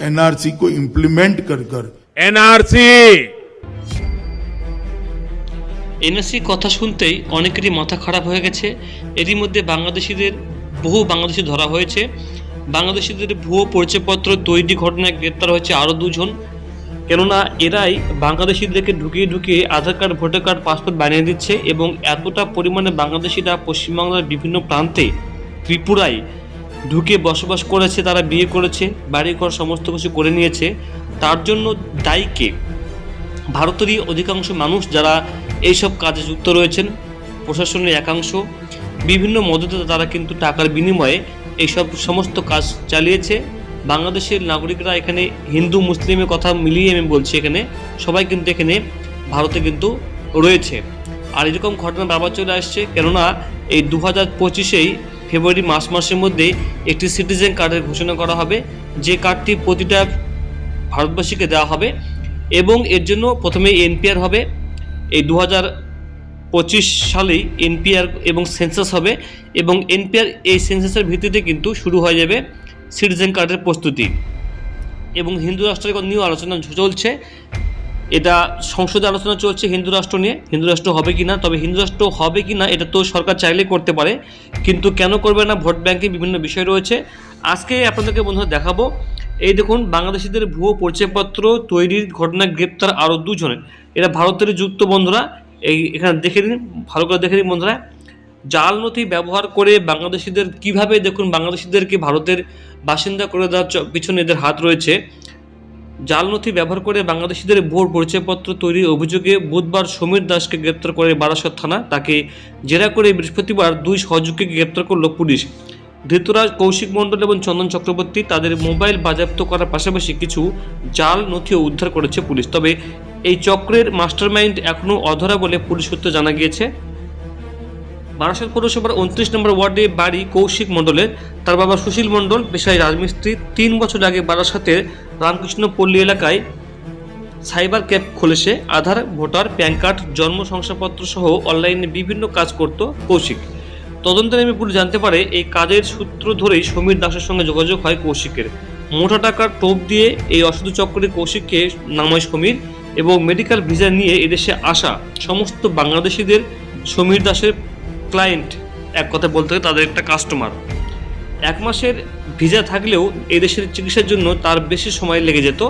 NRC को implement कर कर एनआरसी এনএসসি কথা শুনতেই অনেকেরই মাথা খারাপ হয়ে গেছে এরই মধ্যে বাংলাদেশিদের বহু বাংলাদেশি ধরা হয়েছে বাংলাদেশিদের ভুয়ো পরিচয়পত্র তৈরি ঘটনায় গ্রেপ্তার হয়েছে আরও দুজন কেননা এরাই বাংলাদেশিদেরকে ঢুকিয়ে ঢুকিয়ে Aadhaar card voter card passport বানিয়ে দিচ্ছে এবং এতটা পরিমাণে বাংলাদেশিরা পশ্চিমবাংলার বিভিন্ন প্রান্তে ত্রিপুরায় ঢুকে বসবাস করেছে, তারা বিয়ে করেছে বাড়ি ঘর সমস্ত কিছু করে নিয়েছে। তার জন্য দায়ীকে ভারতেরই অধিকাংশ মানুষ যারা এইসব কাজে যুক্ত রয়েছেন, প্রশাসনের একাংশ, বিভিন্ন মদতে তারা কিন্তু টাকার বিনিময়ে এইসব সমস্ত কাজ চালিয়েছে। বাংলাদেশের নাগরিকরা এখানে হিন্দু, মুসলিমের কথা মিলিয়ে আমি বলছি এখানে, সবাই কিন্তু এখানে ভারতে কিন্তু রয়েছে। আর এরকম ঘটনা বারবার চলে আসছে, কেননা এই দু হাজার পঁচিশেই ফেব্রুয়ারি মাস মাসের মধ্যে একটি সিটিজেন কার্ডের ঘোষণা করা হবে। যে কার্ডটি প্রতিটা ভারতবাসীকে দেওয়া হবে এবং এর জন্য প্রথমে এনপিআর হবে। এই দু হাজার পঁচিশ সালেই এনপিআর এবং সেন্সাস হবে এবং এনপিআর এই সেন্সাসের ভিত্তিতে কিন্তু শুরু হয়ে যাবে সিটিজেন কার্ডের প্রস্তুতি। এবং হিন্দু রাষ্ট্রের নিয়েও আলোচনা চলছে। এটা সংসদে আলোচনা চলছে হিন্দু রাষ্ট্র নিয়ে। হিন্দু রাষ্ট্র হবে কি না তবে হিন্দু রাষ্ট্র হবে কি না এটা তো সরকার চাইলে করতে পারে। কিন্তু কেন করবে না, ভোট ব্যাংকে বিভিন্ন বিষয় রয়েছে। আজকে আপনাদেরকে বন্ধুরা দেখাবো, এই দেখুন, বাংলাদেশিদের ভুয়ো পরিচয়পত্র তৈরির ঘটনায় গ্রেপ্তার আরও দুজনের। এরা ভারতের যুক্ত বন্ধুরা, এই এখানে দেখে নিন, ভালো করে দেখে নিন বন্ধুরা। জাল নথি ব্যবহার করে বাংলাদেশিদের, কীভাবে দেখুন বাংলাদেশিদেরকে ভারতের বাসিন্দা করে দেওয়ার পিছনে এদের হাত রয়েছে। জাল নথি ব্যবহার করে বাংলাদেশিদের ভোর পরিচয়পত্র তৈরির অভিযোগে বুধবার সমীর দাসকে গ্রেপ্তার করে বারাসত থানা। তাকে জেরা করে বৃহস্পতিবার দুই সহযোগীকে গ্রেপ্তার করল পুলিশ। ধৃতরাজ কৌশিক মণ্ডল এবং চন্দন চক্রবর্তী তাদের মোবাইল বাজেয়াপ্ত করার পাশাপাশি কিছু জাল নথিও উদ্ধার করেছে পুলিশ। তবে এই চক্রের মাস্টারমাইন্ড এখনও অধরা বলে পুলিশ সূত্রে জানা গিয়েছে। বারাসাত পৌরসভার উনত্রিশ নম্বর ওয়ার্ডে বাড়ি কৌশিক মণ্ডলের। তার বাবা সুশীল মণ্ডল, পেশায় রাজমিস্ত্রি। তিন বছর আগে বারাসাতের রামকৃষ্ণ পল্লী এলাকায় সাইবার ক্যাব খুলেছে। আধার, ভোটার, প্যান কার্ড, জন্ম শংসাপত্র সহ অনলাইনে বিভিন্ন কাজ করত কৌশিক। তদন্তে নেমে পুলিশ জানতে পারে, এই কাজের সূত্র ধরেই সমীর দাসের সঙ্গে যোগাযোগ হয় কৌশিকের। মোটা টাকার টোপ দিয়ে এই অসাধু চক্রে কৌশিককে নামায় সমীর এবং মেডিকেল ভিসা নিয়ে এদেশে আসা সমস্ত বাংলাদেশিদের সমীর দাসের ক্লায়েন্ট এক কথা বলতে গেলে তাদের একটা কাস্টমার এক মাসের ভিসা থাকলেও এদেশের চিকিৎসার জন্য তার বেশি সময় লেগে যেত।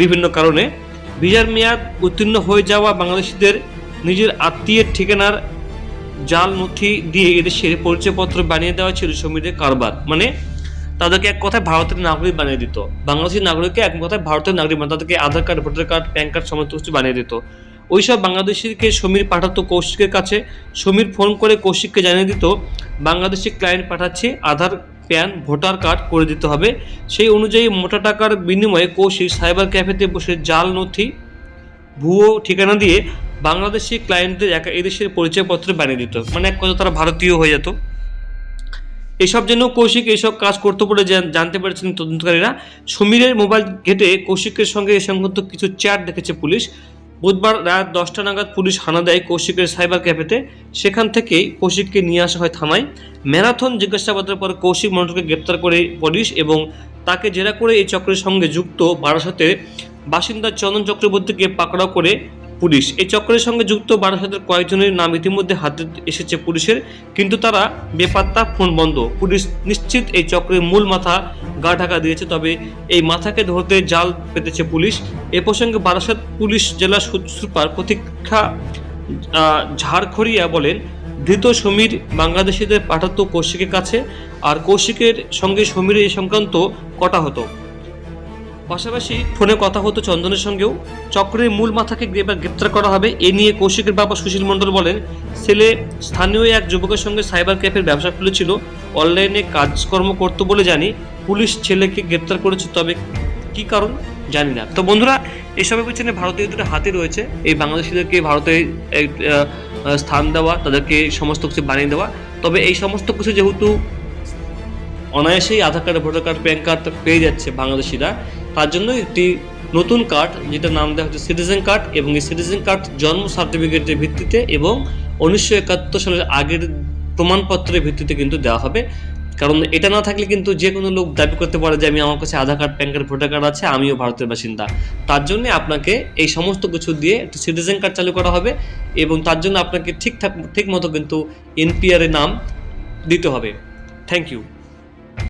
বিভিন্ন কারণে ভিসার মেয়াদ উত্তীর্ণ হয়ে যাওয়া বাংলাদেশিদের নিজের আত্মীয়ের ঠিকানার জাল নথি দিয়ে এদেশের পরিচয়পত্র বানিয়ে দেওয়া ছিল সমীরের কারবার। মানে তাদেরকে এক কথায় ভারতের নাগরিক বানিয়ে দিত। বাংলাদেশি নাগরিককে এক কথায় ভারতের নাগরিক বানিয়ে তাদেরকে Aadhaar card voter card PAN card সমস্ত কিছু বানিয়ে দিত। ওইসব বাংলাদেশিকে সমীর পাঠাতো কৌশিকের কাছে। সমীর ফোন করে কৌশিককে জানিয়ে দিত, বাংলাদেশি ক্লায়েন্ট পাঠাচ্ছে, আধার প্যান ভোটার কার্ড করে দিতে হবে। সেই অনুযায়ী মোটা টাকার বিনিময়ে কৌশিক সাইবার ক্যাফেতে বসে জাল, নথি, ভুয়ো ঠিকানা দিয়ে বাংলাদেশি ক্লায়েন্টদের একা এদেশের পরিচয়পত্র বানিয়ে দিত। মানে এক কথা তারা ভারতীয় হয়ে যেত। এসব জন্য কৌশিক এইসব কাজ করতে বলে জানতে পেরেছেন তদন্তকারীরা। সমীরের মোবাইল ঘেটে কৌশিকের সঙ্গে এ সংক্রান্ত কিছু চ্যাট দেখেছে পুলিশ। বুধবার রাত দশটা নাগাদ পুলিশ হানা দেয় কৌশিকের সাইবার ক্যাফেতে। সেখান থেকেই কৌশিককে নিয়ে আসা হয় থানায়। ম্যারাথন জিজ্ঞাসাবাদের পর কৌশিক মণ্ডলকে গ্রেপ্তার করে পুলিশ এবং তাকে জেরা করে এই চক্রের সঙ্গে যুক্ত বারাসতের বাসিন্দা চন্দন চক্রবর্তীকে পাকড়াও করে পুলিশ। এই চক্রের সঙ্গে যুক্ত বারাসতের কয়েকজনের নাম ইতিমধ্যে হাতে এসেছে পুলিশের, কিন্তু তারা বেপাত্তা ফোন বন্ধ। পুলিশ নিশ্চিত এই চক্রের মূল মাথা গা ঢাকা দিয়েছে, তবে এই মাথাকে ধরতে জাল পেতেছে পুলিশ। এ প্রসঙ্গে বারাসত পুলিশ জেলা সুপার প্রতীক্ষা ঝাড়খড়িয়া বলেন, ধৃত সমীর বাংলাদেশিদের পাঠাতো কৌশিকের কাছে, আর কৌশিকের সঙ্গে সমীরের এই সংক্রান্ত কটা হতো? পাশাপাশি ফোনে কথা হতো চন্দনের সঙ্গেও। চক্রের মূল মাথাকে গ্রেপ্তার করা হবে, এ নিয়ে কৌশিকের বাবা সুশীল মণ্ডল বলেন, ছেলে স্থানীয় এক যুবকের সঙ্গে সাইবার ক্যাফের ব্যবসা খুলেছিল, অনলাইনে কাজকর্ম করতো বলে জানি, পুলিশ ছেলেকে গ্রেপ্তার করেছে, তবে কি কারণ জানি না। তো বন্ধুরা এসবের পিছনে ভারতীয় দুটো হাতে রয়েছে, এই বাংলাদেশিদেরকে ভারতে স্থান দেওয়া, তাদেরকে সমস্ত কিছু বানিয়ে দেওয়া। তবে এই সমস্ত কিছু যেহেতু অনায়াসেই Aadhaar card, voter card, PAN card পেয়ে যাচ্ছে বাংলাদেশিরা তার জন্য একটি নতুন কার্ড যেটা নাম দেওয়া হচ্ছে সিটিজেন কার্ড এবং এই সিটিজেন কার্ড জন্ম সার্টিফিকেটের ভিত্তিতে এবং উনিশশো একাত্তর সালের আগের প্রমাণপত্রের ভিত্তিতে কিন্তু দেওয়া হবে। কারণ এটা না থাকলে কিন্তু যে কোনো লোক দাবি করতে পারে যে, আমি আমার কাছে Aadhaar card PAN card voter card আছে, আমিও ভারতের বাসিন্দা। তার জন্য আপনাকে এই সমস্ত কিছু দিয়ে একটা সিটিজেন কার্ড চালু করা হবে এবং তার জন্য আপনাকে ঠিকঠাক ঠিক মতো কিন্তু এনপিআর এর নাম দিতে হবে। Thank you